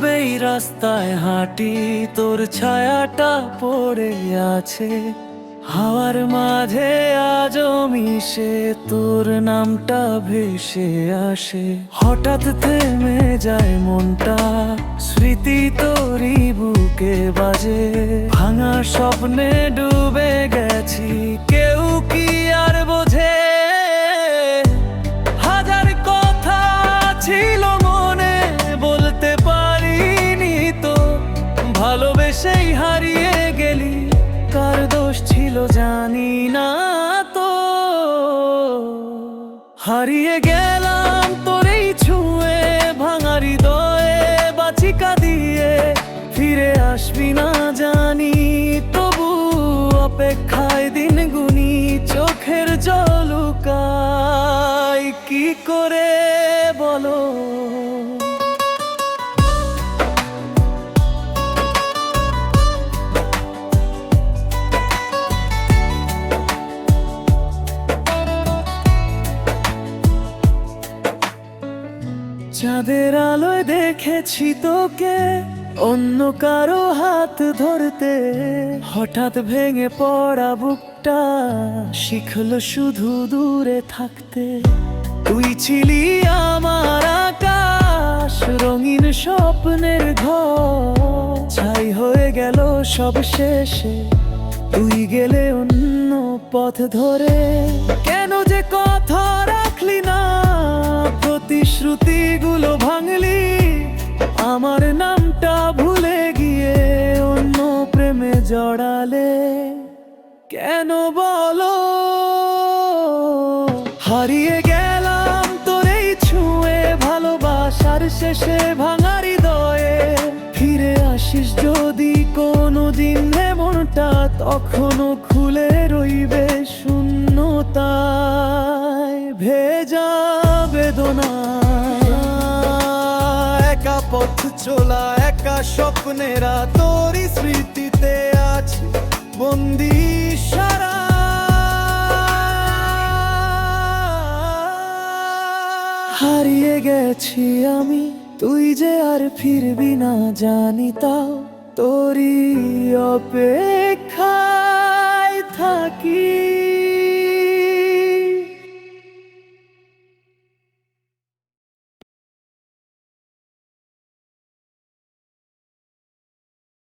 রাস্তায় হাঁটি, তোর ছায়াটা পড়ে আছে। হাওয়ার মাঝে আজও মিশে, তোর নামটা ভেসে আসে। হঠাৎ থেমে যায় মনটা, স্মৃতি তোরই বুকে বাজে। ভাঙা স্বপ্নে ডুবে গেছি হারিয়ে গেলাম তোরেই ছুঁয়ে, ভাঙারি দয়ে, বাচিকা দিয়ে। ফিরে আসবি না জানি, তবু অপেক্ষায় দিন গুনি, চোখের জলুকাই কি করে চাঁদের আলোয় দেখেছি তোকে। অন্য কারও হাত ধরতে হঠাৎ ভেঙে পড়া বুকটা শিখলো শুধু দূরে থাকতে। তুই ছিলি আমার আকাশ, রঙিন স্বপ্নের ঘর। ছাই হয়ে গেল সব শেষে, তুই গেলে অন্য পথ ধরে। কেন যে কথা রাখলি না? প্রতিশ্রুতিগুলো ভাঙলি, আমার নামটা ভুলে গিয়ে অন্য প্রেমে জড়ালে। কেন বলো? হারিয়ে গেলাম তোরেই ছুঁয়ে, ভালোবাসার শেষে ভাঙা হৃদয়ে। ফিরে আসিস যদি কোনো দিন মনটা তখনও খুলে রইবে শূন্যতায়। ভেজা বেদনা চলা একা স্বপ্নেরা তোরই স্মৃতিতে আছে বন্দি সারা। হারিয়ে গেছি আমি, তুই যে আর ফিরবি না জানি তাও তোরই অপেক্ষায় থাকি